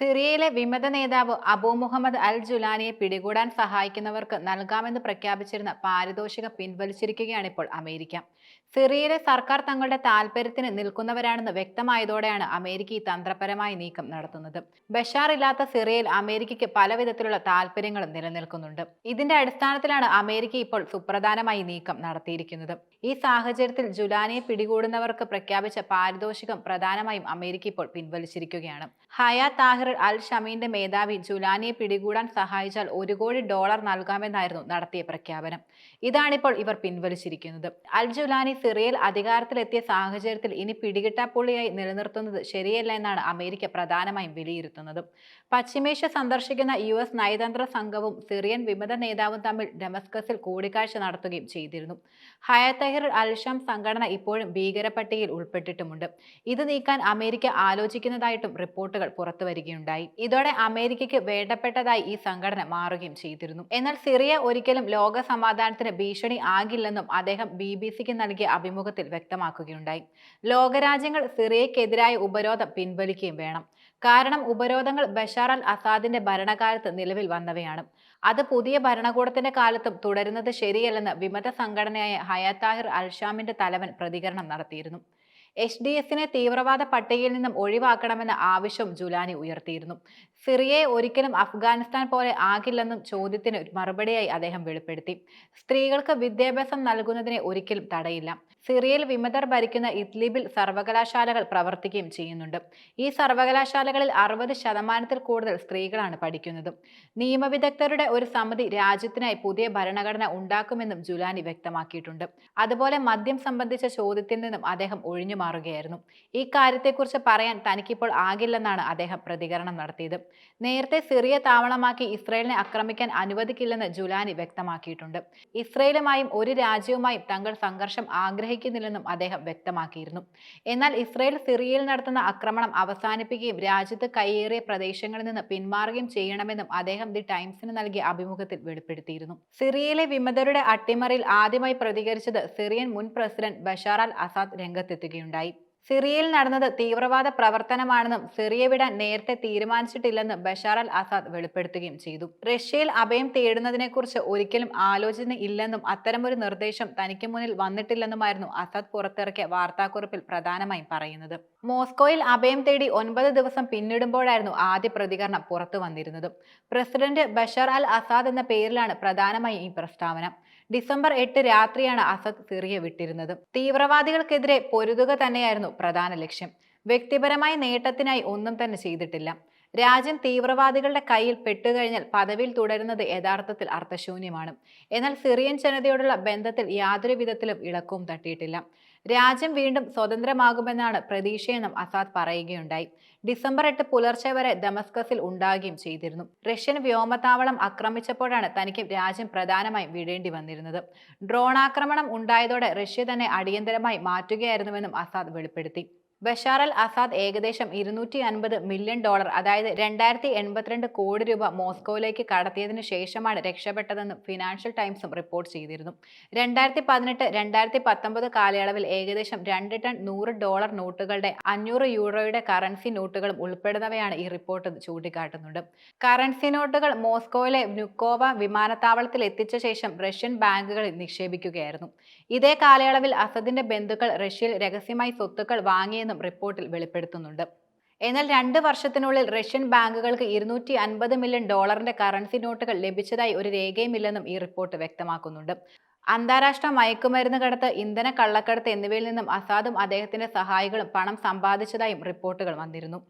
സിറിയയിലെ വിമത നേതാവ് അബൂ മുഹമ്മദ് അൽ ജുലാനിയെ പിടികൂടാൻ സഹായിക്കുന്നവർക്ക് നൽകാമെന്ന് പ്രഖ്യാപിച്ചിരുന്ന പാരിതോഷികം പിൻവലിച്ചിരിക്കുകയാണ് ഇപ്പോൾ അമേരിക്ക. സിറിയയിലെ സർക്കാർ തങ്ങളുടെ താൽപര്യത്തിന് നിൽക്കുന്നവരാണെന്ന് വ്യക്തമായതോടെയാണ് അമേരിക്ക ഈ തന്ത്രപരമായ നീക്കം നടത്തുന്നത്. ബഷാർ ഇല്ലാത്ത സിറിയയിൽ അമേരിക്കയ്ക്ക് പല വിധത്തിലുള്ള താൽപര്യങ്ങളും നിലനിൽക്കുന്നുണ്ട്. ഇതിന്റെ അടിസ്ഥാനത്തിലാണ് അമേരിക്ക ഇപ്പോൾ സുപ്രധാനമായി നീക്കം നടത്തിയിരിക്കുന്നത്. ഈ സാഹചര്യത്തിൽ ജുലാനിയെ പിടികൂടുന്നവർക്ക് പ്രഖ്യാപിച്ച പാരിതോഷികം പ്രധാനമായും അമേരിക്ക ഇപ്പോൾ പിൻവലിച്ചിരിക്കുകയാണ്. ഹയാ താഹിർ അൽ ഷമീന്റെ മേധാവി ജുലാനിയെ പിടികൂടാൻ സഹായിച്ചാൽ ഒരു കോടി ഡോളർ നൽകാമെന്നായിരുന്നു നടത്തിയ പ്രഖ്യാപനം. ഇതാണിപ്പോൾ ഇവർ പിൻവലിച്ചിരിക്കുന്നത്. അൽ ജുലാനി സിറിയയിൽ അധികാരത്തിലെത്തിയ സാഹചര്യത്തിൽ ഇനി പിടികിട്ടാപ്പുള്ളിയായി നിലനിർത്തുന്നത് ശരിയല്ല എന്നാണ് അമേരിക്ക പ്രധാനമായും വിലയിരുത്തുന്നത്. പശ്ചിമേഷ്യ സന്ദർശിക്കുന്ന യു എസ് നയതന്ത്ര സംഘവും സിറിയൻ വിമത നേതാവും തമ്മിൽ ഡെമസ്കസിൽ കൂടിക്കാഴ്ച നടത്തുകയും ചെയ്തിരുന്നു. ഹയത്തഹിർ അൽഷം സംഘടന ഇപ്പോഴും ഭീകരപട്ടികയിൽ ഉൾപ്പെട്ടിട്ടുമുണ്ട്. ഇത് നീക്കാൻ അമേരിക്ക ആലോചിക്കുന്നതായിട്ടും റിപ്പോർട്ടുകൾ പുറത്തു വരികയുണ്ടായി ഇതോടെ അമേരിക്കയ്ക്ക് വേണ്ടപ്പെട്ടതായി ഈ സംഘടന മാറുകയും ചെയ്തിരുന്നു. എന്നാൽ സിറിയ ഒരിക്കലും ലോക സമാധാനത്തിന് ഭീഷണി ആകില്ലെന്നും അദ്ദേഹം ബി ബി സിക്ക് നൽകിയ അഭിമുഖത്തിൽ വ്യക്തമാക്കുകയുണ്ടായി. ലോകരാജ്യങ്ങൾ സിറിയക്കെതിരായ ഉപരോധം പിൻവലിക്കുകയും വേണം. കാരണം ഉപരോധങ്ങൾ ബഷാർ അൽ അസാദിന്റെ ഭരണകാലത്ത് നിലവിൽ വന്നവയാണ്. അത് പുതിയ ഭരണകൂടത്തിന്റെ കാലത്തും തുടരുന്നത് ശരിയല്ലെന്ന് വിമത സംഘടനയായ ഹയാത്താഹിർ അൽഷാമിന്റെ തലവൻ പ്രതികരണം നടത്തിയിരുന്നു. എച്ച് ഡി എഫിനെ തീവ്രവാദ പട്ടികയിൽ നിന്നും ഒഴിവാക്കണമെന്ന ആവശ്യം ജുലാനി ഉയർത്തിയിരുന്നു. സിറിയയെ ഒരിക്കലും അഫ്ഗാനിസ്ഥാൻ പോലെ ആകില്ലെന്നും ചോദ്യത്തിന് മറുപടിയായി അദ്ദേഹം വെളിപ്പെടുത്തി. സ്ത്രീകൾക്ക് വിദ്യാഭ്യാസം നൽകുന്നതിനെ ഒരിക്കലും തടയില്ല. സിറിയയിൽ വിമതർ ഭരിക്കുന്ന ഇദ്ലിബിൽ സർവകലാശാലകൾ പ്രവർത്തിക്കുകയും ചെയ്യുന്നുണ്ട്. ഈ സർവകലാശാലകളിൽ അറുപത് ശതമാനത്തിൽ കൂടുതൽ സ്ത്രീകളാണ് പഠിക്കുന്നത്. നിയമവിദഗ്ധരുടെ ഒരു സമിതി രാജ്യത്തിനായി പുതിയ ഭരണഘടന ഉണ്ടാക്കുമെന്നും ജുലാനി വ്യക്തമാക്കിയിട്ടുണ്ട്. അതുപോലെ മദ്യം സംബന്ധിച്ച ചോദ്യത്തിൽ നിന്നും അദ്ദേഹം ഒഴിഞ്ഞു മാറുകയായിരുന്നു. ഈ കാര്യത്തെക്കുറിച്ച് പറയാൻ തനിക്കിപ്പോൾ ആകില്ലെന്നാണ് അദ്ദേഹം പ്രതികരണം നടത്തിയത്. നേരത്തെ സിറിയ താവളമാക്കി ഇസ്രയേലിനെ ആക്രമിക്കാൻ അനുവദിക്കില്ലെന്ന് ജുലാനി വ്യക്തമാക്കിയിട്ടുണ്ട്. ഇസ്രയേലുമായും ഒരു രാജ്യവുമായും തങ്ങൾ സംഘർഷം ആഗ്രഹിക്കുന്നില്ലെന്നും അദ്ദേഹം വ്യക്തമാക്കിയിരുന്നു. എന്നാൽ ഇസ്രയേൽ സിറിയയിൽ നടത്തുന്ന ആക്രമണം അവസാനിപ്പിക്കുകയും രാജ്യത്ത് കയ്യേറിയ പ്രദേശങ്ങളിൽ നിന്ന് പിന്മാറുകയും ചെയ്യണമെന്നും അദ്ദേഹം ദി ടൈംസിന് നൽകിയ അഭിമുഖത്തിൽ വെളിപ്പെടുത്തിയിരുന്നു. സിറിയയിലെ വിമതരുടെ അട്ടിമറിയിൽ ആദ്യമായി പ്രതികരിച്ചത് സിറിയൻ മുൻ പ്രസിഡന്റ് ബഷാർ അൽ അസാദ് രംഗത്തെത്തുകയുണ്ടായി. സിറിയയിൽ നടന്നത് തീവ്രവാദ പ്രവർത്തനമാണെന്നും സിറിയ വിടാൻ നേരത്തെ തീരുമാനിച്ചിട്ടില്ലെന്നും ബഷാർ അൽ അസാദ് വെളിപ്പെടുത്തുകയും ചെയ്തു. റഷ്യയിൽ അഭയം തേടുന്നതിനെക്കുറിച്ച് ഒരിക്കലും ആലോചന ഇല്ലെന്നും അത്തരമൊരു നിർദ്ദേശം തനിക്ക് മുന്നിൽ വന്നിട്ടില്ലെന്നുമായിരുന്നു അസാദ് പുറത്തിറക്കിയ വാർത്താക്കുറിപ്പിൽ പ്രധാനമായും പറയുന്നത്. മോസ്കോയിൽ അഭയം തേടി ഒൻപത് ദിവസം പിന്നിടുമ്പോഴായിരുന്നു ആദ്യ പ്രതികരണം പുറത്തു വന്നിരുന്നത്. പ്രസിഡന്റ് ബഷാർ അൽ അസാദ് എന്ന പേരിലാണ് പ്രധാനമായും ഈ പ്രസ്താവന. ഡിസംബർ എട്ട് രാത്രിയാണ് അസദ് സിറിയ വിട്ടിരുന്നത്. തീവ്രവാദികൾക്കെതിരെ പൊരുതുക തന്നെയായിരുന്നു പ്രധാന ലക്ഷ്യം. വ്യക്തിപരമായ നേട്ടത്തിനായി ഒന്നും തന്നെ ചെയ്തിട്ടില്ല. രാജ്യം തീവ്രവാദികളുടെ കയ്യിൽ പെട്ടുകഴിഞ്ഞാൽ പദവിയിൽ തുടരുന്നത് യഥാർത്ഥത്തിൽ അർത്ഥശൂന്യമാണ്. എന്നാൽ സിറിയൻ ജനതയോടുള്ള ബന്ധത്തിൽ യാതൊരു വിധത്തിലും ഇളക്കവും തട്ടിയിട്ടില്ല. രാജ്യം വീണ്ടും സ്വതന്ത്രമാകുമെന്നാണ് പ്രതീക്ഷയെന്നും അസാദ് പറയുകയുണ്ടായി. ഡിസംബർ എട്ട് പുലർച്ചെ വരെ ദമസ്കസിൽ ഉണ്ടാകുകയും ചെയ്തിരുന്നു. റഷ്യൻ വ്യോമത്താവളം ആക്രമിച്ചപ്പോഴാണ് തനിക്ക് രാജ്യം പ്രധാനമായും വിടേണ്ടി വന്നിരുന്നത്. ഡ്രോൺ ആക്രമണം ഉണ്ടായതോടെ റഷ്യ തന്നെ അടിയന്തരമായി മാറ്റുകയായിരുന്നുവെന്നും അസാദ് വെളിപ്പെടുത്തി. ബഷാർ അൽ അസാദ് ഏകദേശം ഇരുന്നൂറ്റി അൻപത് മില്യൺ ഡോളർ അതായത് രണ്ടായിരത്തി എൺപത്തിരണ്ട് കോടി രൂപ മോസ്കോയിലേക്ക് കടത്തിയതിനു ശേഷമാണ് രക്ഷപ്പെട്ടതെന്ന് ഫിനാൻഷ്യൽ ടൈംസും റിപ്പോർട്ട് ചെയ്തിരുന്നു. രണ്ടായിരത്തി പതിനെട്ട് രണ്ടായിരത്തി പത്തൊമ്പത് കാലയളവിൽ ഏകദേശം രണ്ട് ടൺ നൂറ് ഡോളർ നോട്ടുകളുടെ അഞ്ഞൂറ് യൂറോയുടെ കറൻസി നോട്ടുകളും ഉൾപ്പെടുന്നവയാണ് ഈ റിപ്പോർട്ട് ചൂണ്ടിക്കാട്ടുന്നുണ്ട് കറൻസി നോട്ടുകൾ മോസ്കോയിലെ നുക്കോവ വിമാനത്താവളത്തിൽ എത്തിച്ച ശേഷം റഷ്യൻ ബാങ്കുകളിൽ നിക്ഷേപിക്കുകയായിരുന്നു. ഇതേ കാലയളവിൽ അസദിന്റെ ബന്ധുക്കൾ റഷ്യയിൽ രഹസ്യമായി സ്വത്തുക്കൾ വാങ്ങിയെന്നും റിപ്പോർട്ടിൽ വെളിപ്പെടുത്തുന്നുണ്ട്. എന്നാൽ രണ്ട് വർഷത്തിനുള്ളിൽ റഷ്യൻ ബാങ്കുകൾക്ക് ഇരുന്നൂറ്റി അൻപത് മില്യൺ ഡോളറിന്റെ കറൻസി നോട്ടുകൾ ലഭിച്ചതായി ഒരു രേഖയുമില്ലെന്നും ഈ റിപ്പോർട്ട് വ്യക്തമാക്കുന്നുണ്ട്. അന്താരാഷ്ട്ര മയക്കുമരുന്ന് കടത്ത് ഇന്ധന കള്ളക്കടത്ത് എന്നിവയിൽ നിന്നും അസാദും അദ്ദേഹത്തിന്റെ സഹായികളും പണം സമ്പാദിച്ചതായും റിപ്പോർട്ടുകൾ വന്നിരുന്നു.